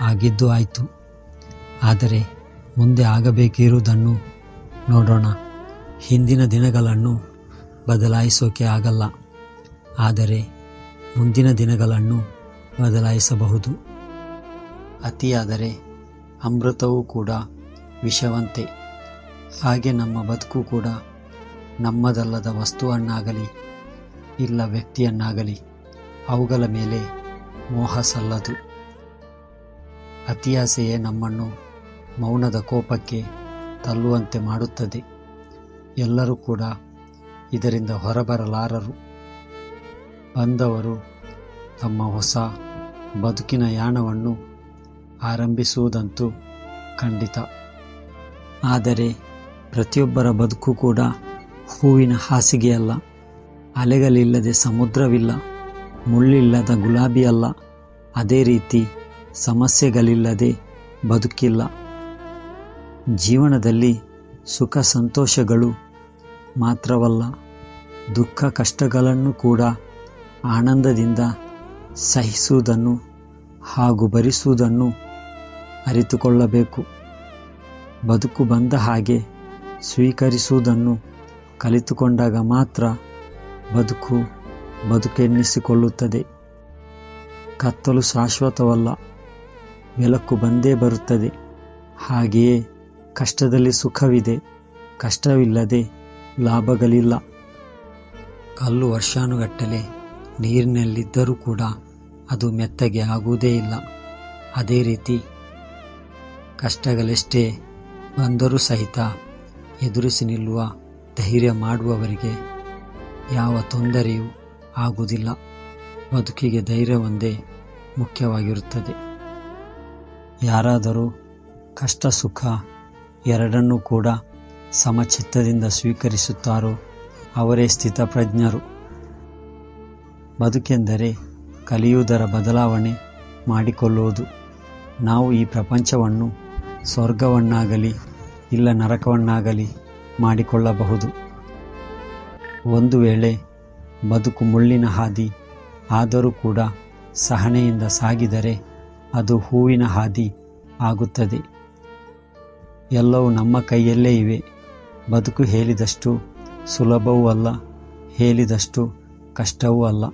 ಆಗಿದ್ದು ಆಯಿತು. ಆದರೆ ಮುಂದೆ ಆಗಬೇಕಿರುವುದನ್ನು ನೋಡೋಣ. ಹಿಂದಿನ ದಿನಗಳನ್ನು ಬದಲಾಯಿಸೋಕೆ ಆಗಲ್ಲ. ಆದರೆ ಮುಂದಿನ ದಿನಗಳನ್ನು ಬದಲಾಯಿಸಬಹುದು. ಅತಿಯಾದರೆ ಅಮೃತವೂ ಕೂಡ ವಿಷವಂತೆ. ಹಾಗೆ ನಮ್ಮ ಬದುಕು ಕೂಡ ನಮ್ಮದಲ್ಲದ ವಸ್ತುವನ್ನಾಗಲಿ, ಇಲ್ಲ ವ್ಯಕ್ತಿಯನ್ನಾಗಲಿ, ಅವುಗಳ ಮೇಲೆ ಮೋಹ ಸಲ್ಲದು. ಅತಿಯಾಸೆಯೇ ನಮ್ಮನ್ನು ಮೌನದ ಕೋಪಕ್ಕೆ ತಲ್ಲುವಂತೆ ಮಾಡುತ್ತದೆ. ಎಲ್ಲರೂ ಕೂಡ ಇದರಿಂದ ಹೊರಬರಲಾರರು. ಬಂದವರು ತಮ್ಮ ಹೊಸ ಬದುಕಿನ ಯಾಣವನ್ನು ಆರಂಭಿಸುವುದಂತೂ ಖಂಡಿತ. ಆದರೆ ಪ್ರತಿಯೊಬ್ಬರ ಬದುಕು ಕೂಡ ಹೂವಿನ ಹಾಸಿಗೆಯಲ್ಲ ಅಲೆಗಳಿಲ್ಲದೆ ಸಮುದ್ರವಿಲ್ಲ, ಮುಳ್ಳಿಲ್ಲದ ಗುಲಾಬಿ ಅಲ್ಲ ಅದೇ ರೀತಿ ಸಮಸ್ಯೆಗಳಿಲ್ಲದೆ ಬದುಕಿಲ್ಲ. ಜೀವನದಲ್ಲಿ ಸುಖ ಸಂತೋಷಗಳು ಮಾತ್ರವಲ್ಲ, ದುಃಖ ಕಷ್ಟಗಳನ್ನು ಕೂಡ ಆನಂದದಿಂದ ಸಹಿಸುವುದನ್ನು ಹಾಗೂ ಭರಿಸುವುದನ್ನು ಅರಿತುಕೊಳ್ಳಬೇಕು. ಬದುಕು ಬಂದ ಹಾಗೆ ಸ್ವೀಕರಿಸುವುದನ್ನು ಕಲಿತುಕೊಂಡಾಗ ಮಾತ್ರ ಬದುಕು ಬದುಕೆನ್ನಿಸಿಕೊಳ್ಳುತ್ತದೆ. ಕತ್ತಲು ಶಾಶ್ವತವಲ್ಲ. ಬೆಳಕು ಬಂದೇ ಬರುತ್ತದೆ. ಹಾಗೆಯೇ ಕಷ್ಟದಲ್ಲಿ ಸುಖವಿದೆ, ಕಷ್ಟವಿಲ್ಲದೆ ಲಾಭಗಳಿಲ್ಲ. ಕಲ್ಲು ವರ್ಷಾನುಗಟ್ಟಲೆ ನೀರಿನಲ್ಲಿದ್ದರೂ ಕೂಡ ಅದು ಮೆತ್ತಗೆ ಆಗುವುದೇ ಇಲ್ಲ. ಅದೇ ರೀತಿ ಕಷ್ಟಗಳೆಷ್ಟೇ ಬಂದರೂ ಸಹಿತ ಎದುರಿಸಿ ನಿಲ್ಲುವ ಧೈರ್ಯ ಮಾಡುವವರಿಗೆ ಯಾವ ತೊಂದರೆಯೂ ಆಗುವುದಿಲ್ಲ. ಬದುಕಿಗೆ ಧೈರ್ಯ ಒಂದೇ ಮುಖ್ಯವಾಗಿರುತ್ತದೆ. ಯಾರಾದರೂ ಕಷ್ಟ ಸುಖ ಎರಡನ್ನೂ ಕೂಡ ಸಮಚಿತ್ತದಿಂದ ಸ್ವೀಕರಿಸುತ್ತಾರೋ ಅವರೇ ಸ್ಥಿತಪ್ರಜ್ಞರು. ಬದುಕೆಂದರೆ ಕಲಿಯುವುದರ ಬದಲಾವಣೆ ಮಾಡಿಕೊಳ್ಳುವುದು. ನಾವು ಈ ಪ್ರಪಂಚವನ್ನು ಸ್ವರ್ಗವನ್ನಾಗಲಿ ಇಲ್ಲ ನರಕವನ್ನಾಗಲಿ ಮಾಡಿಕೊಳ್ಳಬಹುದು. ಒಂದು ವೇಳೆ ಬದುಕು ಮುಳ್ಳಿನ ಹಾದಿ ಆದರೂ ಕೂಡ ಸಹನೆಯಿಂದ ಸಾಗಿದರೆ ಅದು ಹೂವಿನ ಹಾದಿ ಆಗುತ್ತದೆ. ಎಲ್ಲವೂ ನಮ್ಮ ಕೈಯಲ್ಲೇ ಇವೆ. ಬದುಕು ಹೇಳಿದಷ್ಟು ಸುಲಭವೂ ಅಲ್ಲ, ಹೇಳಿದಷ್ಟು ಕಷ್ಟವೂ ಅಲ್ಲ.